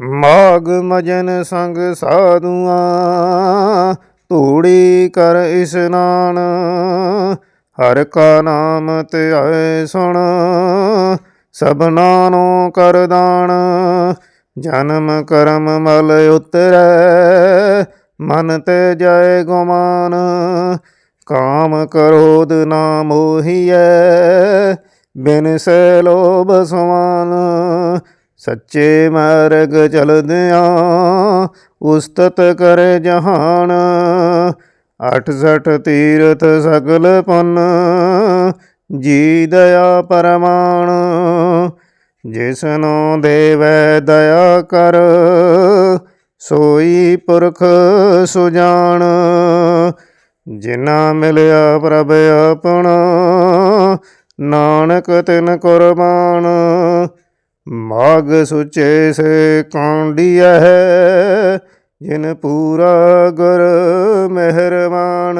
ਮਾਗ ਮਜਨ ਸੰਗ ਸਾਧੂਆਂ, ਧੂੜੀ ਕਰ ਇਸਨਾਨ ਹਰ ਕਾ ਨਾਮ ਤੇ ਆਏ ਸੁਣ ਸਭਨਾ ਨੂੰ ਕਰ ਦਾਨ ਜਨਮ ਕਰਮ ਮਲ ਉਤਰੈ, ਮਨ ਤੇ ਜਾਏ ਗੁਮਾਨ, ਕਾਮ ਕਰੋਧ ਨਾ ਮੋਹੀਐ ਬਿਨ ਸੇ ਲੋਭ ਸਮਾਨ ਸੱਚੇ ਮਾਰਗ ਚਲਦਿਆਂ ਉਸਤਤ ਕਰ ਜਹਾਨ ਅਠ ਸਠ ਤੀਰਥ ਸਗਲ ਪੁੰਨ, ਜੀ ਦਇਆ ਪਰਮਾਨ। ਜਿਸਨੂੰ ਦੇਵੈ ਦਇਆ ਕਰ, ਸੋਈ ਪੁਰਖ ਸੁਜਾਨ। ਜਿਨਾ ਮਿਲਿਆ ਪ੍ਰਭ ਆਪਣਾ, ਨਾਨਕ ਤਿਨ ਕੁਰਬਾਨ। ਮਾਗ ਸੁਚੇ ਸੇ ਕਾਂਡੀਐ ਜਿਨ ਪੂਰਾ ਗੁਰ ਮਿਹਰਬਾਨ